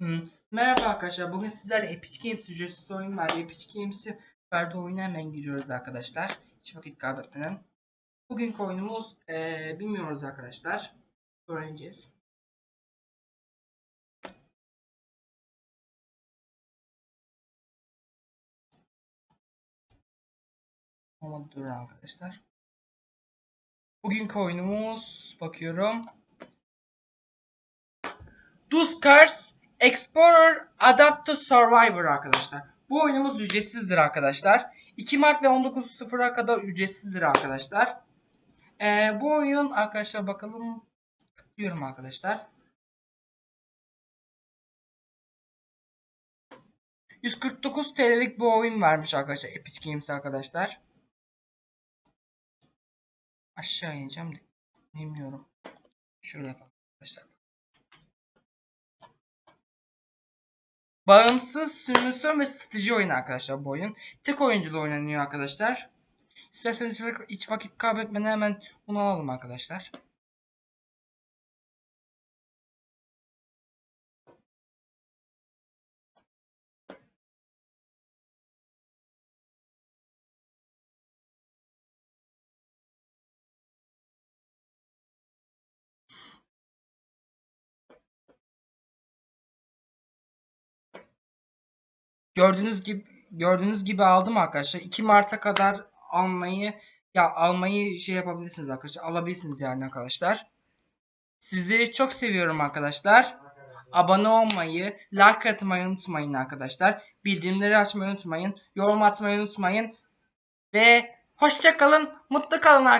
Hı. Merhaba arkadaşlar. Bugün sizlerle Epic Games ücretsiz oyun var. Epic Games'i verdiği oyuna hemen giriyoruz arkadaşlar. Hiç vakit kaybetmeden. Bugünkü oyunumuz eee, bilmiyoruz arkadaşlar. Öğreneceğiz. Ama dur arkadaşlar. Bugünkü oyunumuz bakıyorum. Duskars Explorer Adapt to Survivor arkadaşlar. Bu oyunumuz ücretsizdir arkadaşlar. 2 Mart ve 19.00'a kadar ücretsizdir arkadaşlar. Ee, bu oyun arkadaşlar bakalım tıklıyorum arkadaşlar. 149 TL'lik bu oyun vermiş arkadaşlar Epic Games arkadaşlar. Aşağı ineceğim de bilmiyorum. Şöyle yapalım arkadaşlar. Bağımsız simülasyon ve strateji oyunu arkadaşlar bu oyun. Tek oyunculu oynanıyor arkadaşlar. İsterseniz hiç vakit kaybetmeden hemen bunu alalım arkadaşlar. Gördüğünüz gibi gördüğünüz gibi aldım arkadaşlar. 2 Mart'a kadar almayı ya almayı şey yapabilirsiniz arkadaşlar. Alabilirsiniz yani arkadaşlar. Sizleri çok seviyorum arkadaşlar. Abone olmayı, like atmayı unutmayın arkadaşlar. Bildirimleri açmayı unutmayın. Yorum atmayı unutmayın. Ve hoşça kalın, mutlu kalın arkadaşlar.